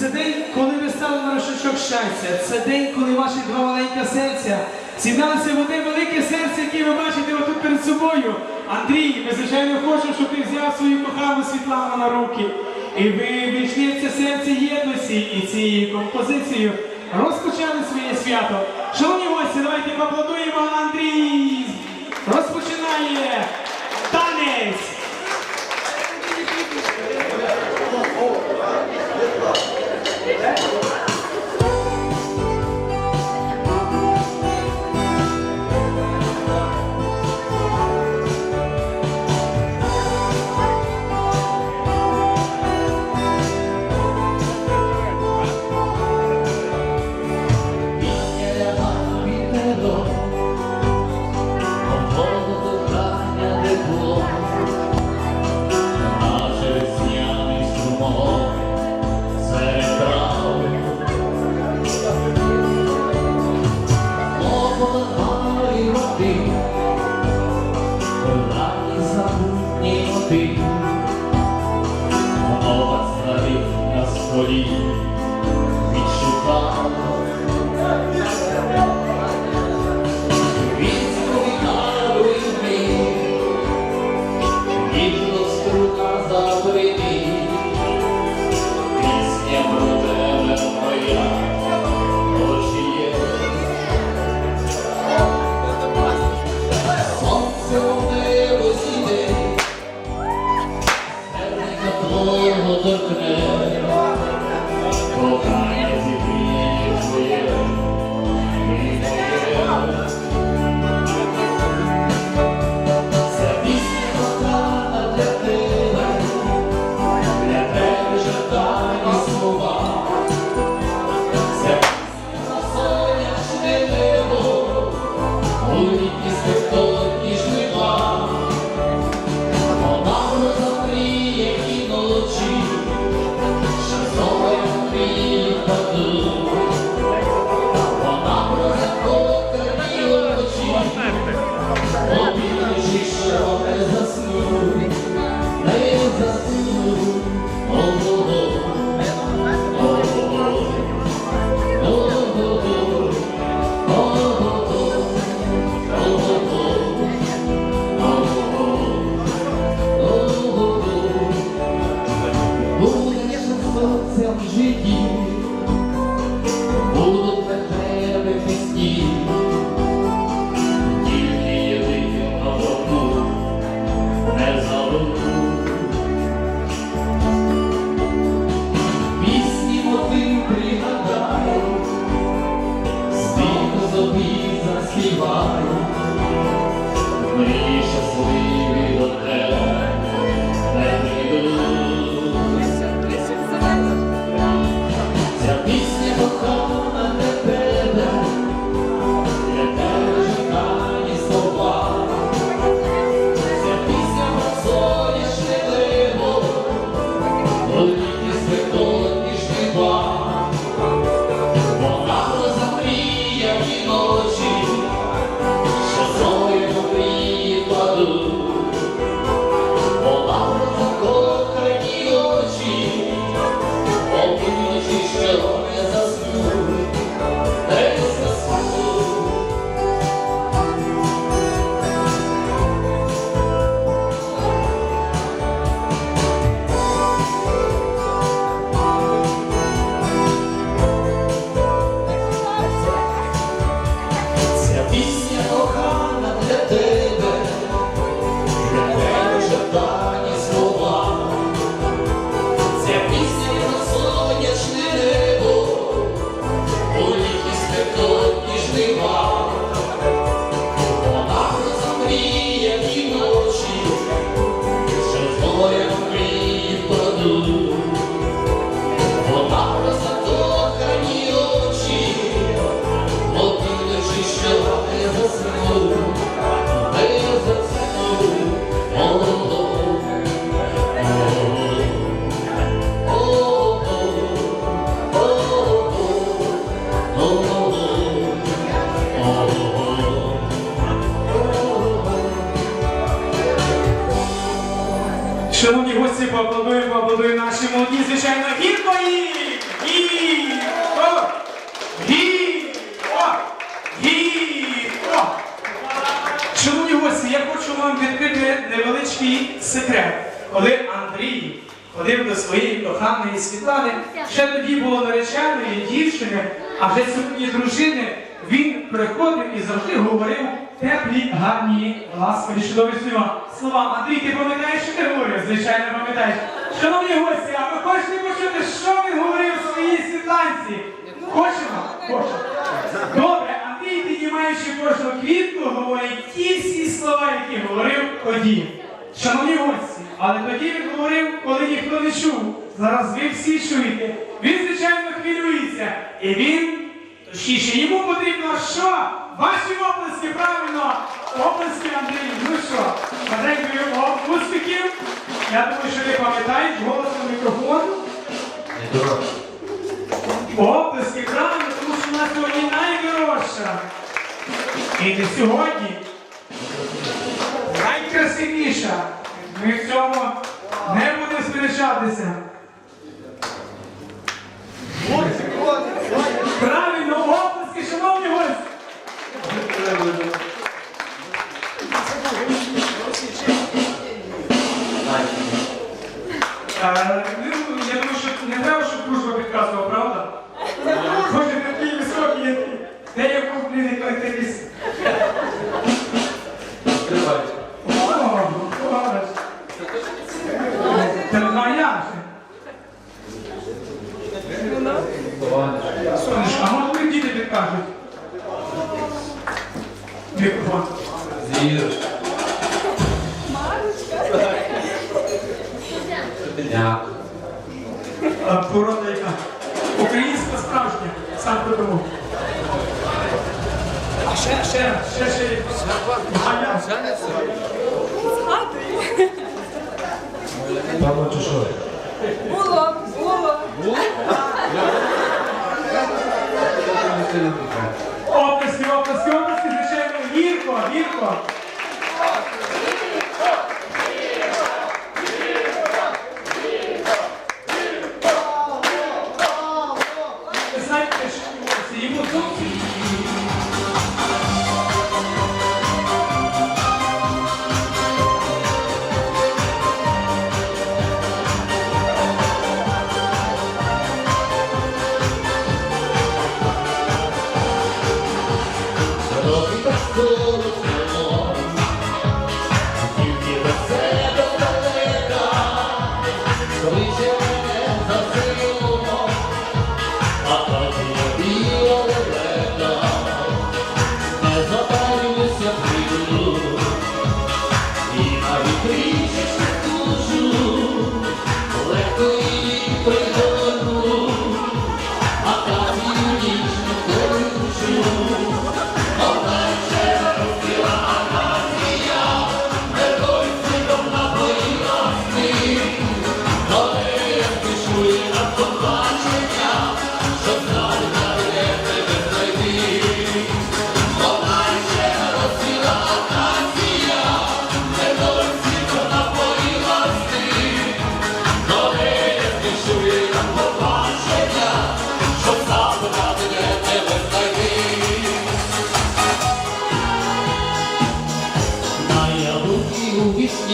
Це день, коли ви стали на рушачок щастя. Це день, коли ваші два маленькі серця з'єдналися в одне велике серце, яке ви бачите отут перед собою. Андрій, ми звичайно хочемо, щоб ти взяв свою кохану Світлану на руки. І ви війшли в це серце єдності і цією композицією розпочали своє свято. Шановні гості, давайте поаплодуємо Андрій. Не гості, я хочу вам відкрити невеличкий секрет, коли Андрій ходив до своєї коханої Світлани, ще тоді було нареченої дівчини, а вже сьогодні дружини, він приходив і завжди говорив теплі, гарні, ласкові, чудові слова. Слова, Андрій, ти пам'ятаєш, що ти говорив? Звичайно, пам'ятаєш. Шановні гості, а ви хочете почути, що він говорив своїй світланці? Хочемо? Хочемо. Добре піднімаючи кожну квітку, говорить ті всі слова, які говорив тоді. Шановні гості, але тоді він говорив, коли ніхто не чув. Зараз ви всі чуєте. Він, звичайно, хвилюється. І він, точніше, йому потрібно що? Ваші оплески, правильно! Оплески, Андрій. Ну що, маленькою успіхів. Я думаю, що ви пам'ятаєте голос на мікрофон. Оплески, правильно, тому що у нас сьогодні найдорожча. І звичайно, гірко,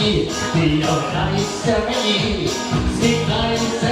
у вісні, ти являєшся мені, зміхаєшся і кличе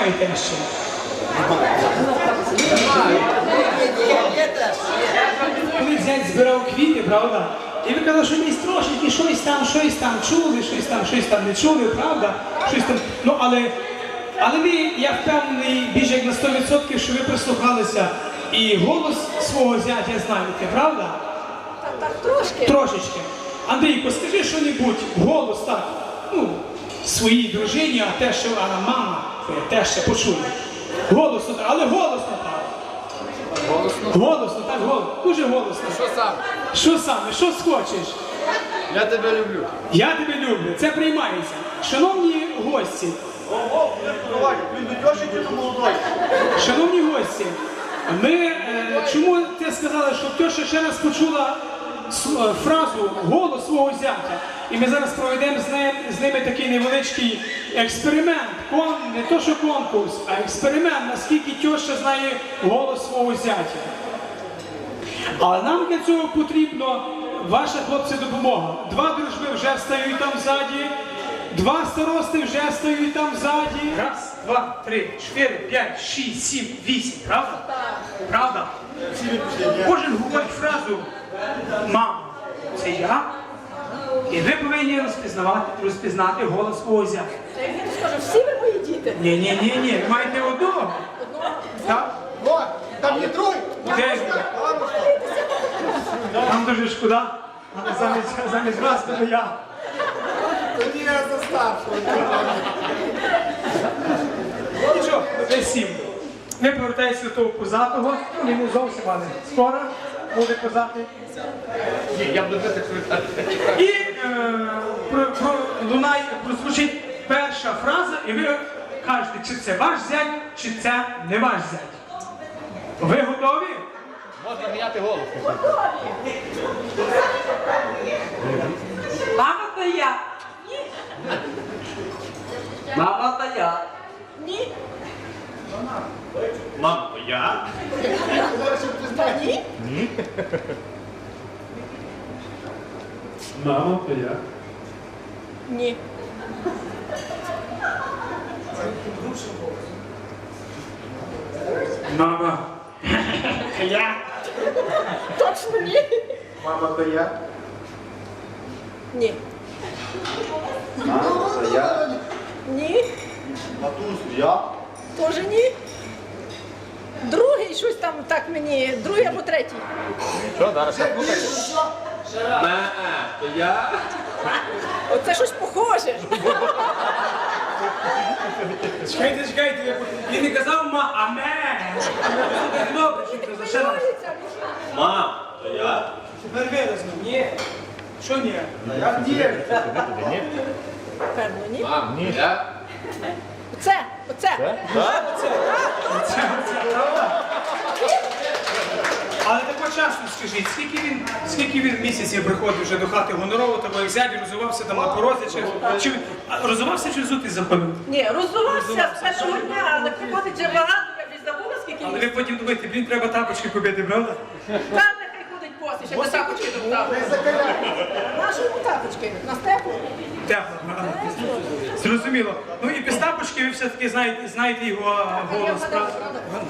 немає тещі? Коли зять збирав квіти, правда? І ви казали, що десь трошечки щось там, щось там чули, щось там, щось там не чули, правда? Щось там. Ну, але, але ви, я впевнений, більше як на 100%, що ви прислухалися і голос свого зятя знаєте, правда? Так, так, трошки. Трошечки. Андрійко, скажи що-небудь, голос так, ну, своїй дружині, а те, що вона мама, твоя теща почує. Голосно так, але голосно так. Голосно. Голосно, так, голосно. Дуже голосно. Що сам? Що саме, що схочеш? Я тебе люблю. Я тебе люблю, це приймається. Шановні гості, Він до тьоші чи до молодої? шановні гості, ми е, чому ти сказала, що тьоша ще раз почула фразу голос свого зятя. І ми зараз проведемо з, ним, з ними такий невеличкий експеримент. Кон, не то, що конкурс, а експеримент, наскільки тьоща знає голос свого зятя. Але нам для цього потрібно ваша хлопці допомога. Два дружби вже стають там ззаді, два старости вже стають там ззаді. Раз, два, три, чотири, п'ять, шість, сім, вісім. Правда? Правда? Кожен говорить фразу Мама, це я. І ви повинні розпізнавати, розпізнати голос він скаже, всі ви мої діти. Ні, ні, ні, ні, ви маєте одного. Так? О, там є другий. Де? Нам дуже шкода, але замість, замість вас то я. Тоді я за старшого. Нічого, ви сім. Ми повертаємося до того позатого, ну не зовсім, але скоро буде позати. Я буду жити І е, про, про, лунає, прозвучить перша фраза, і ви кажете, чи це ваш зять, чи це не ваш зять. Ви готові? Можна міняти голос. Готові. Мама то я. Мама то я. Ні. Мамо, я? Та ні. Мама, то я. Ні. Мама. Я. Точно ні. Мама, то я? Ні. Мама, то я? Ні. Матусь, я? Тоже ні. Другий щось там так мені, другий або третій. Що, зараз? Ме, то я. Оце щось похоже. Чекайте, чекайте, він не казав ма, а ме. Добре, що ще раз. Мам, то я. Тепер виразно, ні. Що ні? Я ні. Певно, ні. Мам, ні. Я? Оце, оце. Це, це правда. Але тако чесно скажіть, скільки він, скільки він місяців приходив вже до хати гонорово, тому як зять розвивався там на порозі, чи, чи а, розвивався чи зути заходив? Ні, роззувався з першого дня, але приходить вже багато, я вже забула, скільки Але він. ви потім думаєте, блін, треба тапочки купити, правда? Та нехай ходить босий, ще без тапочки доктав. Наші тапочки, на степу. Тепло. Зрозуміло. Ну і без тапочки ви все-таки знаєте, знаєте його голос, правда?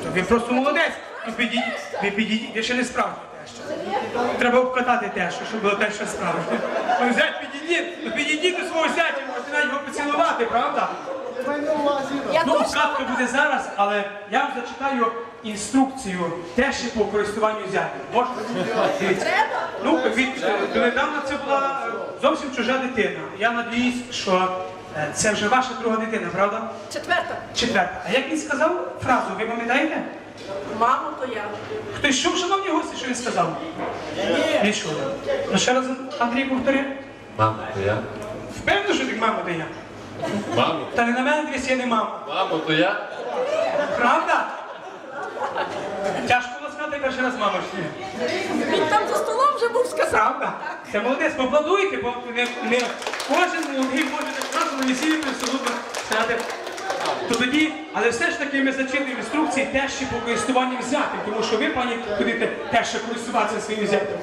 Ну, Ви просто молодець. Ви підійдіть, ви підійдіть, ви ще не справді те, що. Треба обкатати те, що, щоб було те, що справді. Ну, зять підійдіть, ну підійдіть до свого зятя, можете навіть його поцілувати, правда? Ну, катка буде зараз, але я вам зачитаю інструкцію теж по користуванню зятем. Можна? Треба. Ну, від, донедавна це була е, зовсім чужа дитина. Я надіюсь, що е, це вже ваша друга дитина, правда? Четверта. Четверта. А як він сказав фразу, ви пам'ятаєте? Мамо, то я. Хтось чув, шановні гості, що він сказав? Не чув. Ну ще раз Андрій повтори. Мам, то я? Впевнений, що ти мама ти я. Мамо, Та не на мене дивись, я не мама. мамо, то я? Правда? Тяжко перший раз мама? Він там за столом вже був сказав. Правда? Це молодець, поаплодуйте, бо не, не кожен молодий може так разом на весіллі присолодно сказати. То тоді, але все ж таки ми зачитуємо інструкції теж ще по користуванню взятим, тому що ви, пані, будете теж ще користуватися своїм взятим.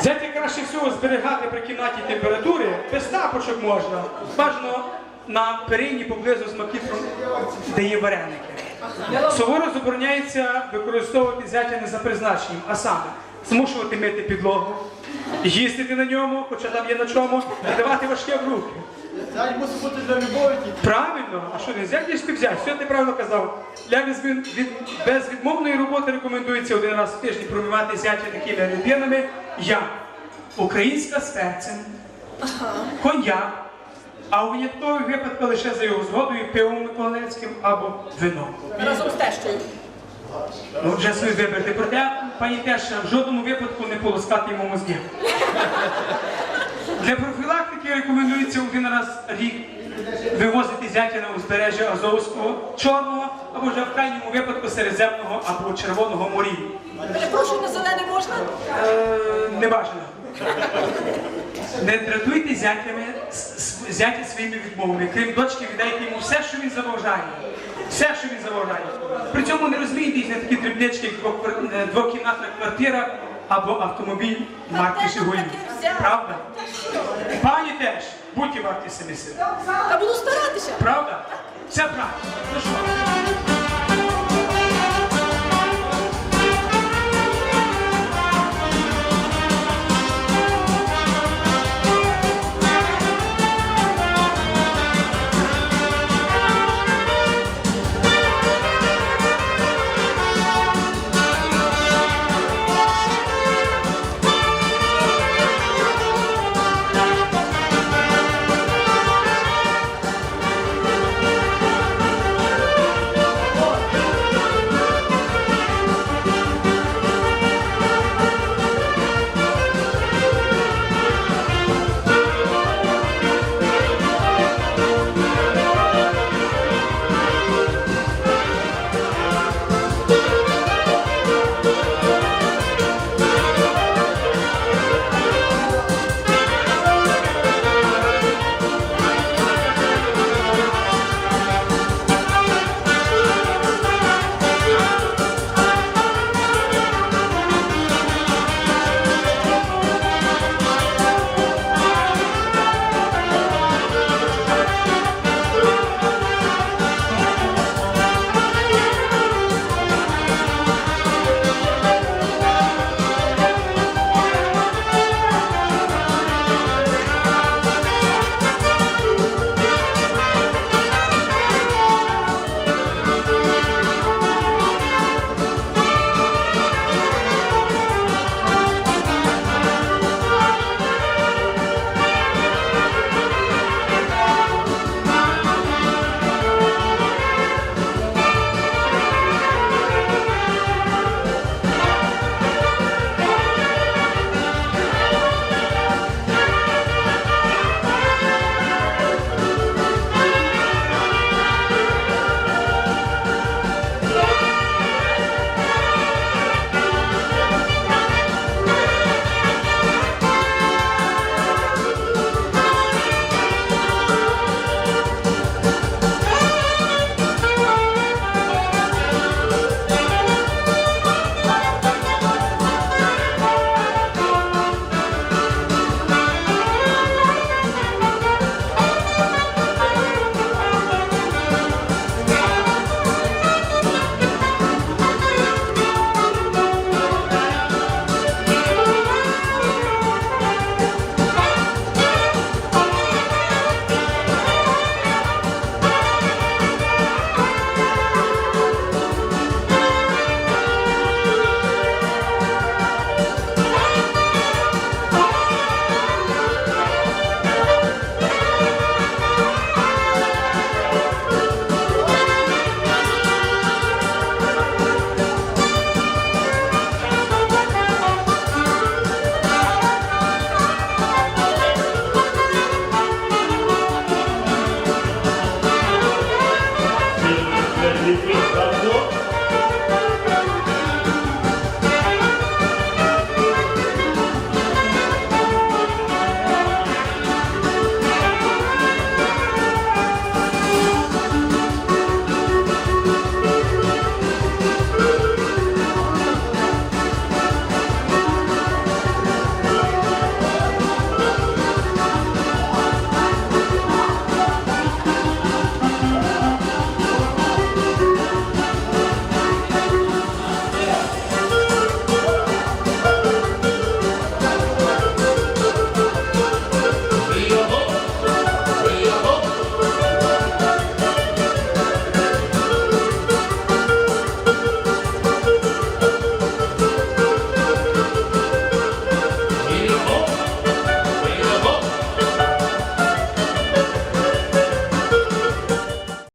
Взяття краще всього зберігати при кімнаті температури, без тапочок можна. Бажано на перині поблизу з макітром, де є вареники. Суворо забороняється використовувати взяття не за призначенням, а саме змушувати мити підлогу, їздити на ньому, хоча там є на чому, і давати важке в руки. Зять мусить бути для любові. Правильно, а що не взяти, ніж ти взяти? Все ти правильно казав. Для безвід- безвідмовної роботи рекомендується один раз в тиждень промивати зяття такими людинами, як українська перцем, коньяк, а у виняткових випадках лише за його згодою пивом Миколаївським або вином. Разом з тещою. Ну, вже собі виберете. Проте, пані Теша, в жодному випадку не полоскати йому мозги. Для профілактики рекомендується один раз рік вивозити зятя на узбережжя Азовського, Чорного або вже в крайньому випадку Середземного або Червоного морів. Перепрошую, на зелене можна? Е, не бажано. Не дратуйте зятями, зятя своїми відмовами. Крім дочки, віддайте йому все, що він заважає. Все, що він заважає. При цьому не розумійтесь на такі дрібнички, як е, двокімнатна квартира або автомобіль марки Жигулі. Правда? Пані теж, будьте варті самі себе. Та буду старатися. Правда? Це правда.